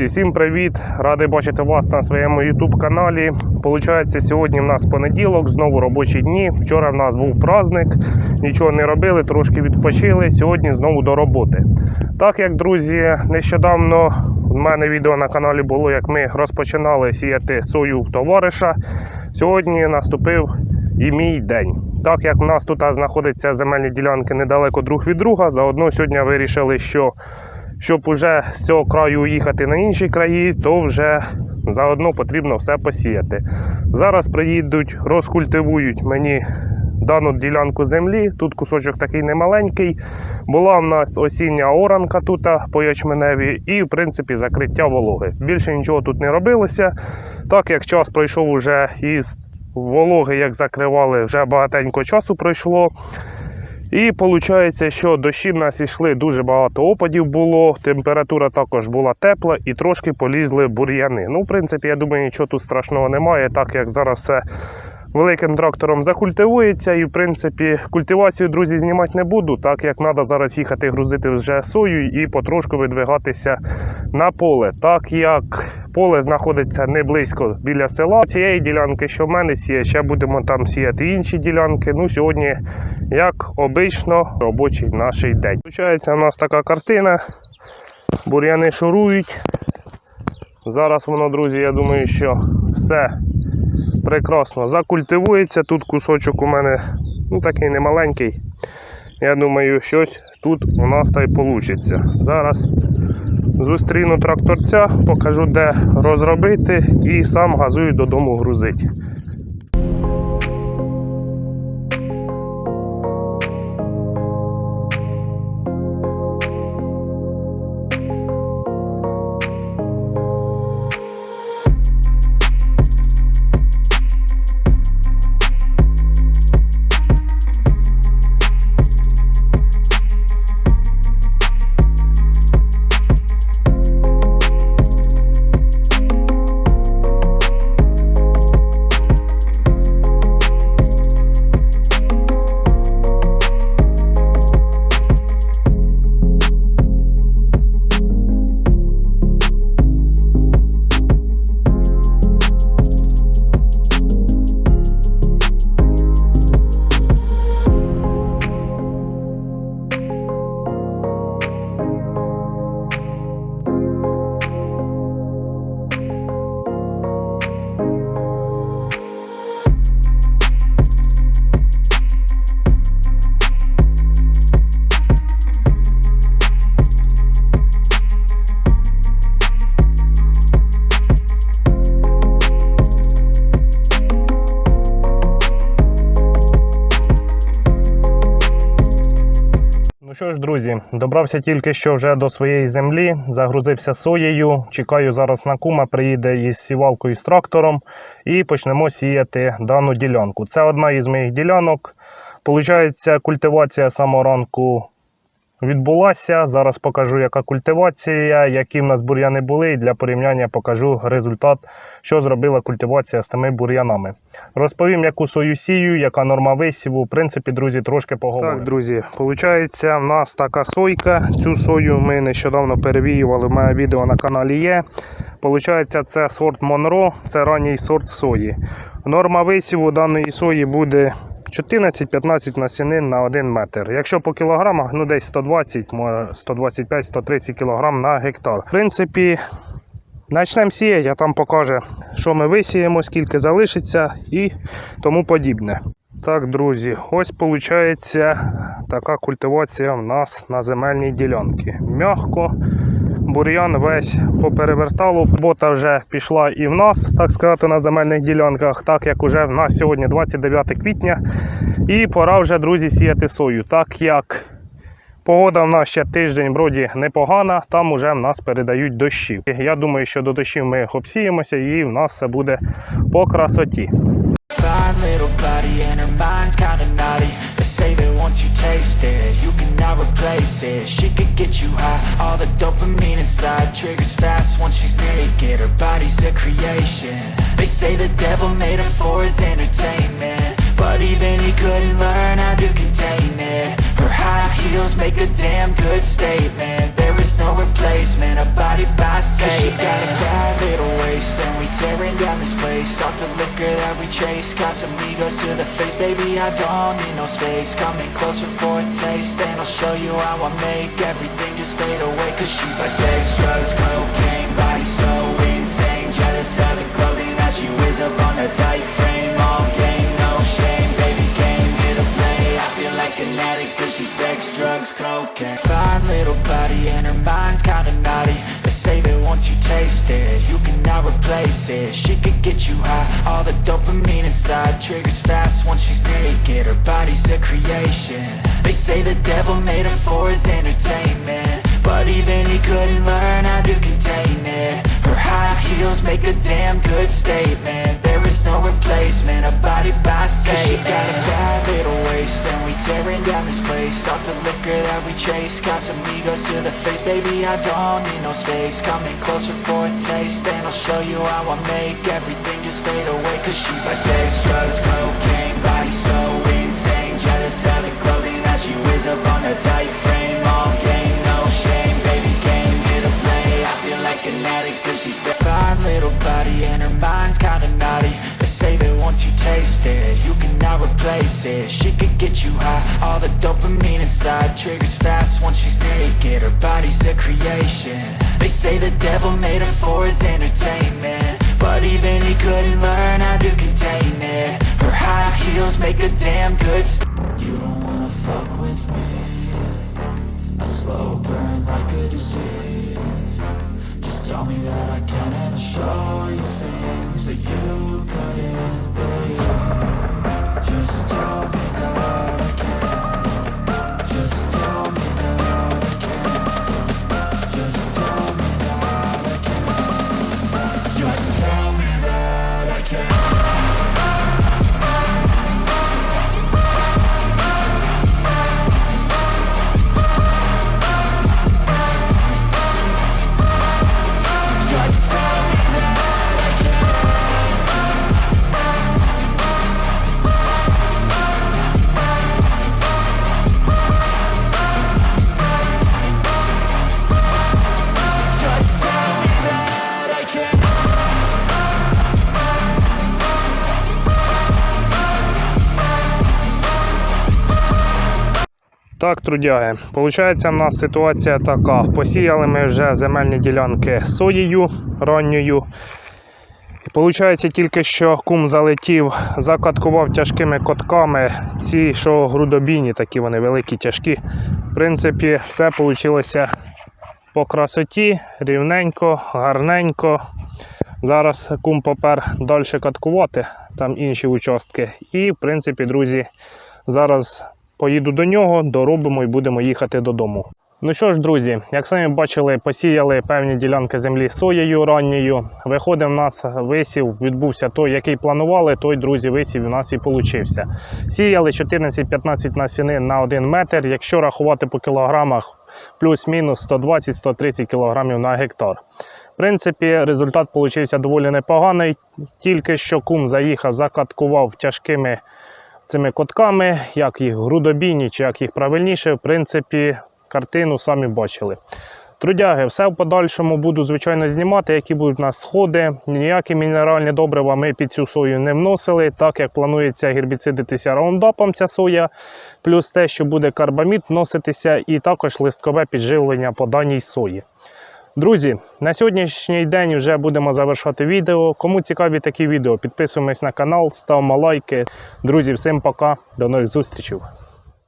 Друзі, всім привіт! Радий бачити вас на своєму YouTube каналі. Получається, сьогодні в нас понеділок, знову робочі дні. Вчора в нас був праздник, нічого не робили, трошки відпочили. Сьогодні знову до роботи. Так як, друзі, нещодавно в мене відео на каналі було, як ми розпочинали сіяти сою товариша. Сьогодні наступив і мій день. Так як в нас тут знаходяться земельні ділянки недалеко друг від друга, заодно сьогодні вирішили, що щоб уже з цього краю їхати на інші краї, то вже заодно потрібно все посіяти. Зараз приїдуть, розкультивують мені дану ділянку землі. Тут кусочок такий немаленький. Була в нас осіння оранка тут по ячменеві і, в принципі, закриття вологи. Більше нічого тут не робилося. Так як час пройшов уже із вологи, як закривали, вже багатенько часу пройшло. І виходить, що дощі в нас йшли дуже багато опадів було, температура також була тепла і трошки полізли бур'яни. Ну, в принципі, я думаю, нічого тут страшного немає, так як зараз все великим трактором закультивується. І, в принципі, культивацію, друзі, знімати не буду, так як треба зараз їхати грузити вже сою і потрошку видвигатися на поле. Так як поле знаходиться не близько біля села. Цієї ділянки, що в мене сіє, ще будемо там сіяти інші ділянки. Ну, сьогодні, як обично, робочий наш день. Получається, у нас така картина. Бур'яни шурують. Зараз воно, друзі, я думаю, що все прекрасно закультивується. Тут кусочок у мене ну, такий немаленький. Я думаю, щось тут у нас та й вийде. Зараз зустріну тракторця, покажу, де розробити, і сам газую додому грузить. Що ж, друзі, добрався тільки що вже до своєї землі, загрузився соєю. Чекаю зараз на кума, приїде із сівалкою з трактором і почнемо сіяти дану ділянку. Це одна із моїх ділянок. Получається, культивація самого ранку відбулася. Зараз покажу, яка культивація, які в нас бур'яни були, і для порівняння покажу результат, що зробила культивація з тими бур'янами. Розповім, яку сою сію, яка норма висіву. В принципі, друзі, трошки поговоримо. Так, друзі, виходить, в нас така сойка. Цю сою ми нещодавно перевіювали. У мене відео на каналі є. Получається, це сорт Монро, це ранній сорт сої. Норма висіву даної сої буде 14-15 насінин на 1 метр. Якщо по кілограмах, ну десь 120, 125-130 кг на гектар. В принципі, почнемо сіяти, а там покаже, що ми висіємо, скільки залишиться і тому подібне. Так, друзі, ось виходить така культивація в нас на земельній ділянці. Мягко, бур'ян весь поперевертало. Робота вже пішла і в нас, так сказати, на земельних ділянках, так як уже в нас сьогодні 29 квітня. І пора вже, друзі, сіяти сою. Так як погода в нас ще тиждень вроді непогана, там вже в нас передають дощі. Я думаю, що до дощів ми обсіємося і в нас все буде по красоті. Once you taste it, you cannot replace it. She could get you high, all the dopamine inside Triggers fast once she's naked, her body's a creation. They say the devil made her for his entertainment But even he couldn't learn how to contain it heels make a damn good statement. There is no replacement. A body by say Cause she got a bad little waist And we tearing down this place. Off the liquor that we chase. Got some egos to the face. Baby, I don't need no space. Coming closer for a taste And I'll show you how I make Everything just fade away. Cause she's like sex, drugs, cocaine Body so insane. Jealous of the clothing that she wears up on a tight frame All the dopamine inside Triggers fast once she's naked. Her body's a creation. They say the devil made her for his entertainment But even he couldn't learn how to contain it. Her high heels make a damn good statement No replacement A body by say she got a bad little waist And we tearing down this place. Off the liquor that we chase Got some egos to the face. Baby, I don't need no space. Coming closer for a taste And I'll show you how I make Everything just fade away. Cause she's like sex, drugs, cocaine Body so insane. Jealous of the clothing that she wears up on a tight frame. All game, no shame Baby came here to play. I feel like an addict Cause she's a fine little body And her mind's kinda naughty taste it You cannot replace it. She could get you high. All the dopamine inside Triggers fast once she's naked. Her body's a creation. They say the devil made her for his entertainment Так, трудяги. Получається, в нас ситуація така. Посіяли ми вже земельні ділянки соєю ранньою. Получається, тільки що кум залетів, закаткував тяжкими котками. Ці, що грудобійні, такі вони великі, тяжкі. В принципі, все вийшло по красоті, рівненько, гарненько. Зараз кум попер далі каткувати, там інші участки. І, в принципі, друзі, зараз поїду до нього, доробимо і будемо їхати додому. Ну що ж, друзі, як самі бачили, посіяли певні ділянки землі соєю ранньою. Виходить, в нас висів, відбувся той, який планували, той, друзі, висів у нас і получився. Сіяли 14-15 насіни на 1 метр. Якщо рахувати по кілограмах, плюс-мінус 120-130 кілограмів на гектар. В принципі, результат получився доволі непоганий. Тільки що кум заїхав, закаткував тяжкими цими котками, як їх грудобійні, чи як їх правильніше, в принципі, картину самі бачили. Трудяги, все в подальшому буду, звичайно, знімати, які будуть у нас сходи. Ніякі мінеральні добрива ми під цю сою не вносили, так як планується гербіцидитися раундапом ця соя, плюс те, що буде карбамід вноситися, і також листкове підживлення по даній сої. Друзі, на сьогоднішній день вже будемо завершати відео. Кому цікаві такі відео, підписуємось на канал, ставимо лайки. Друзі, всім пока, до нових зустрічей.